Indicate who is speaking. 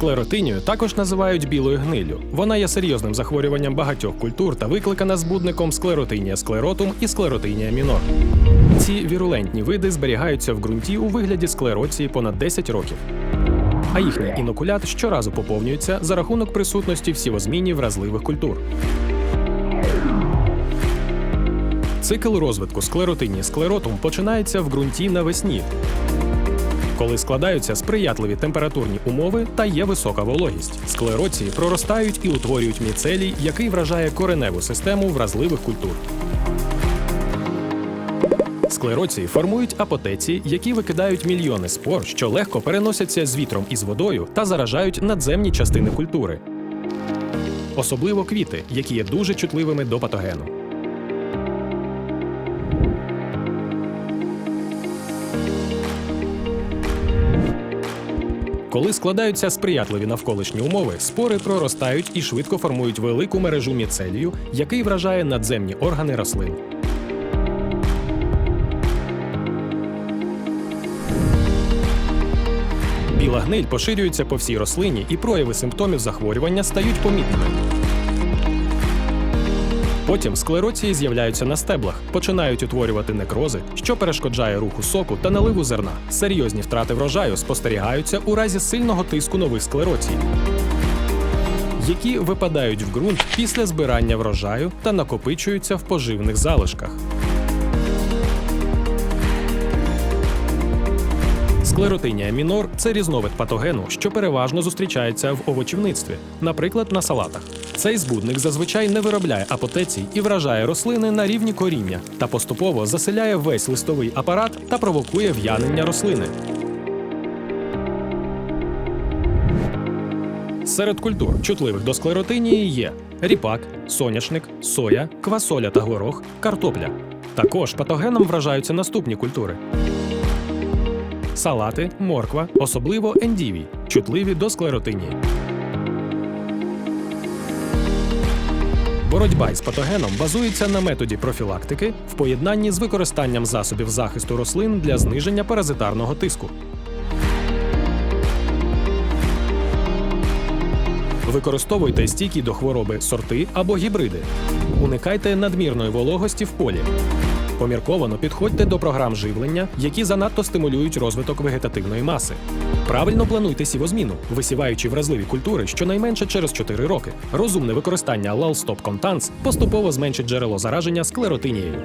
Speaker 1: Склеротинію також називають білою гниллю. Вона є серйозним захворюванням багатьох культур та викликана збудником склеротинія склеротум і склеротинія мінор. Ці вірулентні види зберігаються в ґрунті у вигляді склероції понад 10 років. А їхній інокулят щоразу поповнюється за рахунок присутності всівозмінні вразливих культур. Цикл розвитку склеротинії склеротум починається в ґрунті навесні, коли складаються сприятливі температурні умови та є висока вологість. Склероції проростають і утворюють міцелій, який вражає кореневу систему вразливих культур. Склероції формують апотеції, які викидають мільйони спор, що легко переносяться з вітром і з водою та заражають надземні частини культури. Особливо квіти, які є дуже чутливими до патогену. Коли складаються сприятливі навколишні умови, спори проростають і швидко формують велику мережу міцелію, який вражає надземні органи рослин. Біла гниль поширюється по всій рослині, і прояви симптомів захворювання стають помітними. Потім склероції з'являються на стеблах, починають утворювати некрози, що перешкоджає руху соку та наливу зерна. Серйозні втрати врожаю спостерігаються у разі сильного тиску нових склероцій, які випадають в ґрунт після збирання врожаю та накопичуються в поживних залишках. Склеротинія мінор це різновид патогену, що переважно зустрічається в овочівництві, наприклад, на салатах. Цей збудник зазвичай не виробляє апотецій і вражає рослини на рівні коріння та поступово заселяє весь листовий апарат та провокує в'янення рослини. Серед культур, чутливих до склеротинії, є ріпак, соняшник, соя, квасоля та горох, картопля. Також патогеном вражаються наступні культури: салати, морква, особливо ендівій, чутливі до склеротинії. Боротьба із патогеном базується на методі профілактики в поєднанні з використанням засобів захисту рослин для зниження паразитарного тиску. Використовуйте стійкі до хвороби сорти або гібриди. Уникайте надмірної вологості в полі. Помірковано підходьте до програм живлення, які занадто стимулюють розвиток вегетативної маси. Правильно плануйте сівозміну, висіваючи вразливі культури щонайменше через 4 роки. Розумне використання Lal Stop Contants поступово зменшить джерело зараження склеротинією.